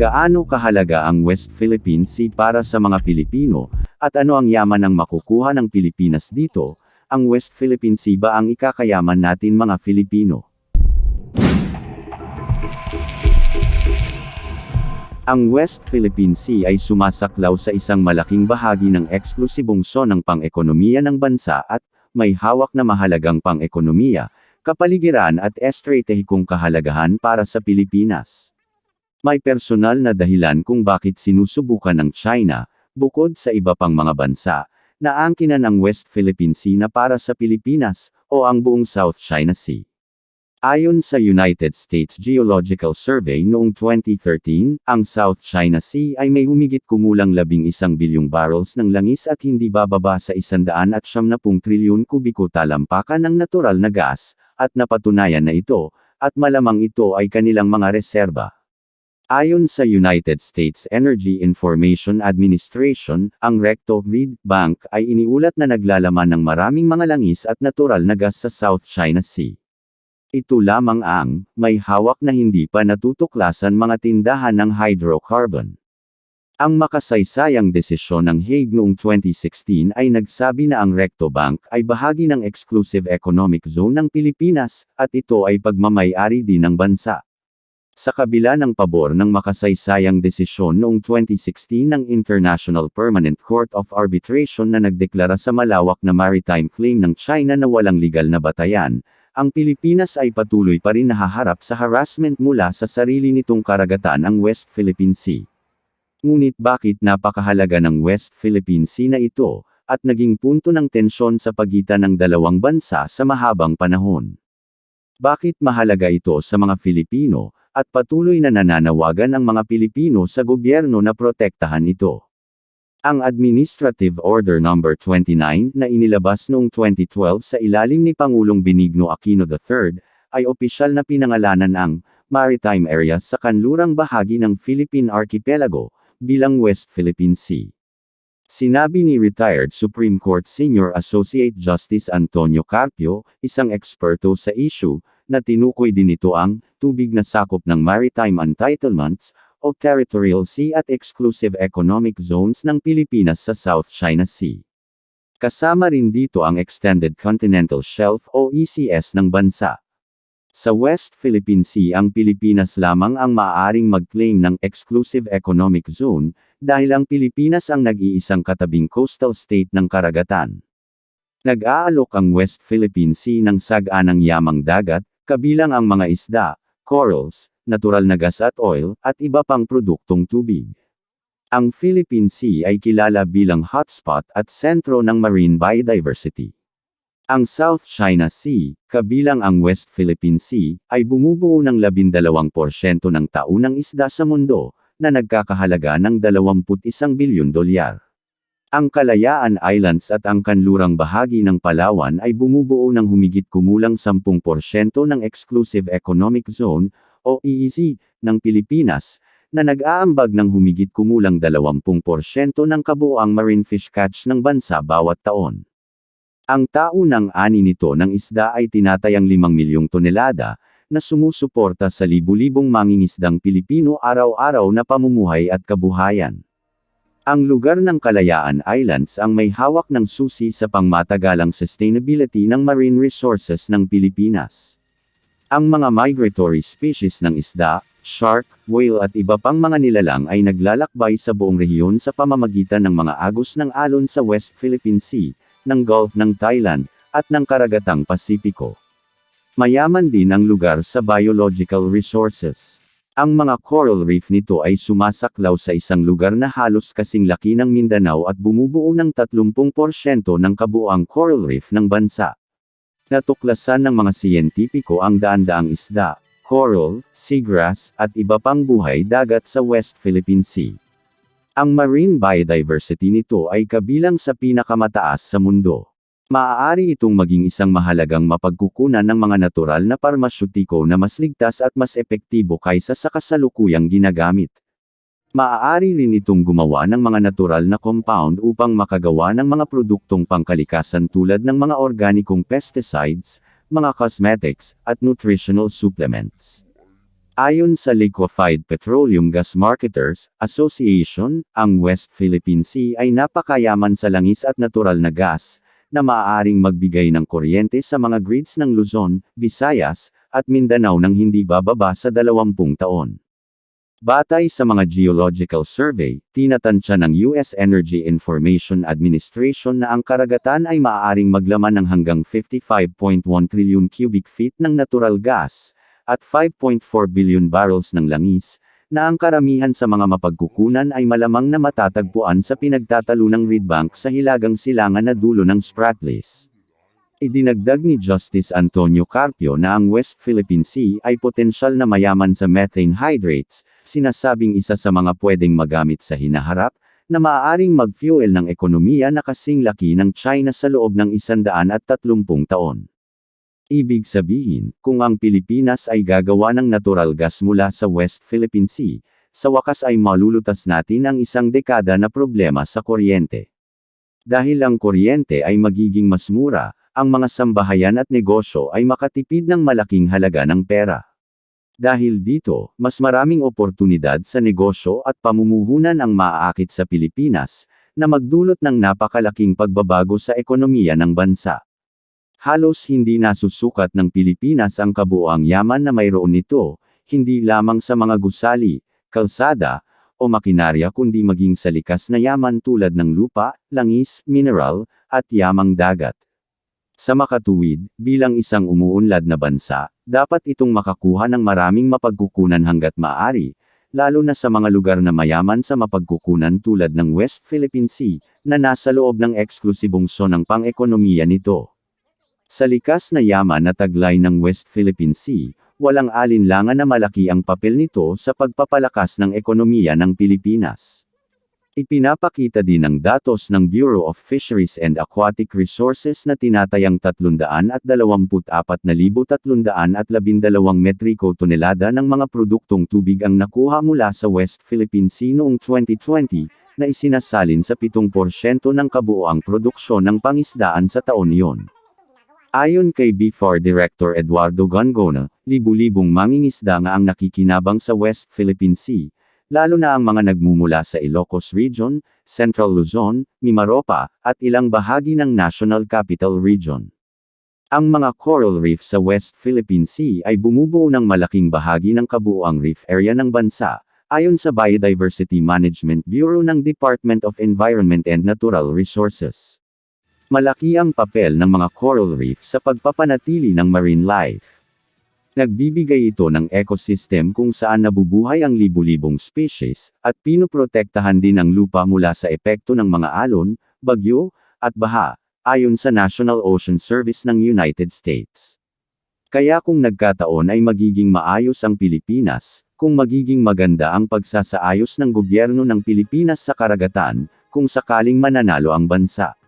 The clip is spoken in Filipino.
Gaano kahalaga ang West Philippine Sea para sa mga Pilipino, at ano ang yaman ang makukuha ng Pilipinas dito? Ang West Philippine Sea ba ang ikakayaman natin mga Filipino? Ang West Philippine Sea ay sumasaklaw sa isang malaking bahagi ng eksklusibong zonang pang-ekonomiya ng bansa at may hawak na mahalagang pang-ekonomiya, kapaligiran at estratehikong kahalagahan para sa Pilipinas. May personal na dahilan kung bakit sinusubukan ng China, bukod sa iba pang mga bansa, na angkinan ang West Philippine Sea na para sa Pilipinas, o ang buong South China Sea. Ayon sa United States Geological Survey noong 2013, ang South China Sea ay may humigit kumulang labing isang bilyong barrels ng langis at hindi bababa sa isandaan at siyam na pung trilyon kubiko talampakan ng natural na gas, at napatunayan na ito, at malamang ito ay kanilang mga reserba. Ayon sa United States Energy Information Administration, ang Recto Reed Bank ay iniulat na naglalaman ng maraming mga langis at natural na gas sa South China Sea. Ito lamang ang, may hawak na hindi pa natutuklasan mga tindahan ng hydrocarbon. Ang makasaysayang desisyon ng Hague noong 2016 ay nagsabi na ang Recto Bank ay bahagi ng Exclusive Economic Zone ng Pilipinas, at ito ay pagmamayari din ng bansa. Sa kabila ng pabor ng makasaysayang desisyon noong 2016 ng International Permanent Court of Arbitration na nagdeklara sa malawak na maritime claim ng China na walang legal na batayan, ang Pilipinas ay patuloy pa rin nahaharap sa harassment mula sa sarili nitong karagatan ang West Philippine Sea. Ngunit bakit napakahalaga ng West Philippine Sea na ito, at naging punto ng tensyon sa pagitan ng dalawang bansa sa mahabang panahon? Bakit mahalaga ito sa mga Filipino, at patuloy na nananawagan ang mga Pilipino sa gobyerno na protektahan ito. Ang Administrative Order No. 29 na inilabas noong 2012 sa ilalim ni Pangulong Benigno Aquino III, ay opisyal na pinangalanan ang maritime area sa kanlurang bahagi ng Philippine Archipelago, bilang West Philippine Sea. Sinabi ni retired Supreme Court Senior Associate Justice Antonio Carpio, isang eksperto sa issue, na tinukoy din ito ang tubig na sakop ng maritime entitlements o territorial sea at exclusive economic zones ng Pilipinas sa South China Sea. Kasama rin dito ang Extended Continental Shelf o ECS ng bansa. Sa West Philippine Sea ang Pilipinas lamang ang maaaring mag-claim ng Exclusive Economic Zone, dahil ang Pilipinas ang nag-iisang katabing coastal state ng karagatan. Nag-aalok ang West Philippine Sea ng sag-anang yamang dagat, kabilang ang mga isda, corals, natural na gas at oil, at iba pang produktong tubig. Ang Philippine Sea ay kilala bilang hotspot at sentro ng marine biodiversity. Ang South China Sea, kabilang ang West Philippine Sea, ay bumubuo ng 12% ng taunang isda sa mundo, na nagkakahalaga ng 21 bilyon dolyar. Ang Kalayaan Islands at ang kanlurang bahagi ng Palawan ay bumubuo ng humigit kumulang 10% ng Exclusive Economic Zone, o EEZ, ng Pilipinas, na nag-aambag ng humigit kumulang 20% ng kabuoang marine fish catch ng bansa bawat taon. Ang tao ng ani nito ng isda ay tinatayang 5 milyong tonelada, na sumusuporta sa libu-libong mangingisdang Pilipino araw-araw na pamumuhay at kabuhayan. Ang lugar ng Kalayaan Islands ang may hawak ng susi sa pangmatagalang sustainability ng marine resources ng Pilipinas. Ang mga migratory species ng isda, shark, whale at iba pang mga nilalang ay naglalakbay sa buong rehiyon sa pamamagitan ng mga agos ng alon sa West Philippine Sea, ng Gulf ng Thailand, at ng Karagatang Pasipiko. Mayaman din ang lugar sa biological resources. Ang mga coral reef nito ay sumasaklaw sa isang lugar na halos kasing laki ng Mindanao at bumubuo ng 30% ng kabuang coral reef ng bansa. Natuklasan ng mga siyentipiko ang daan-daang isda, coral, seagrass, at iba pang buhay dagat sa West Philippine Sea. Ang marine biodiversity nito ay kabilang sa pinakamataas sa mundo. Maaari itong maging isang mahalagang mapagkukunan ng mga natural na parmasyutiko na mas ligtas at mas epektibo kaysa sa kasalukuyang ginagamit. Maaari rin itong gumawa ng mga natural na compound upang makagawa ng mga produktong pangkalikasan tulad ng mga organikong pesticides, mga cosmetics, at nutritional supplements. Ayon sa Liquefied Petroleum Gas Marketers Association, ang West Philippine Sea ay napakayaman sa langis at natural na gas, na maaaring magbigay ng kuryente sa mga grids ng Luzon, Visayas, at Mindanao nang hindi bababa sa 20 taon. Batay sa mga geological survey, tinatansya ng US Energy Information Administration na ang karagatan ay maaaring maglaman ng hanggang 55.1 trillion cubic feet ng natural gas, at 5.4 billion barrels ng langis, na ang karamihan sa mga mapagkukunan ay malamang na matatagpuan sa pinagtatalunang reed bank sa hilagang silangan na dulo ng Spratlys. Idinagdag ni Justice Antonio Carpio na ang West Philippine Sea ay potensyal na mayaman sa methane hydrates, sinasabing isa sa mga pwedeng magamit sa hinaharap, na maaaring mag-fuel ng ekonomiya na kasing laki ng China sa loob ng 130 taon. Ibig sabihin, kung ang Pilipinas ay gagawa ng natural gas mula sa West Philippine Sea, sa wakas ay malulutas natin ang isang dekada na problema sa kuryente. Dahil ang kuryente ay magiging mas mura, ang mga sambahayan at negosyo ay makatipid ng malaking halaga ng pera. Dahil dito, mas maraming oportunidad sa negosyo at pamumuhunan ang maaakit sa Pilipinas, na magdulot ng napakalaking pagbabago sa ekonomiya ng bansa. Halos hindi nasusukat ng Pilipinas ang kabuoang yaman na mayroon nito, hindi lamang sa mga gusali, kalsada, o makinarya kundi maging sa likas na yaman tulad ng lupa, langis, mineral, at yamang dagat. Sa makatuwid, bilang isang umuunlad na bansa, dapat itong makakuha ng maraming mapagkukunan hanggat maaari, lalo na sa mga lugar na mayaman sa mapagkukunan tulad ng West Philippine Sea, na nasa loob ng eksklusibong zonang pang-ekonomiya nito. Sa likas na yaman na taglay ng West Philippine Sea, walang alinlangan na malaki ang papel nito sa pagpapalakas ng ekonomiya ng Pilipinas. Ipinapakita din ng datos ng Bureau of Fisheries and Aquatic Resources na tinatayang 324,312 metriko tonelada ng mga produktong tubig ang nakuha mula sa West Philippine Sea noong 2020, na isinasalin sa 7% ng kabuoang produksyon ng pangisdaan sa taon iyon. Ayon kay BFAR Director Eduardo Gangona, libu-libong mangingisda nga ang nakikinabang sa West Philippine Sea, lalo na ang mga nagmumula sa Ilocos Region, Central Luzon, Mimaropa, at ilang bahagi ng National Capital Region. Ang mga coral reef sa West Philippine Sea ay bumubuo ng malaking bahagi ng kabuoang reef area ng bansa, ayon sa Biodiversity Management Bureau ng Department of Environment and Natural Resources. Malaki ang papel ng mga coral reef sa pagpapanatili ng marine life. Nagbibigay ito ng ecosystem kung saan nabubuhay ang libu-libong species, at pinoprotektahan din ang lupa mula sa epekto ng mga alon, bagyo, at baha, ayon sa National Ocean Service ng United States. Kaya kung nagkataon ay magiging maayos ang Pilipinas, kung magiging maganda ang pagsasaayos ng gobyerno ng Pilipinas sa karagatan, kung sakaling mananalo ang bansa.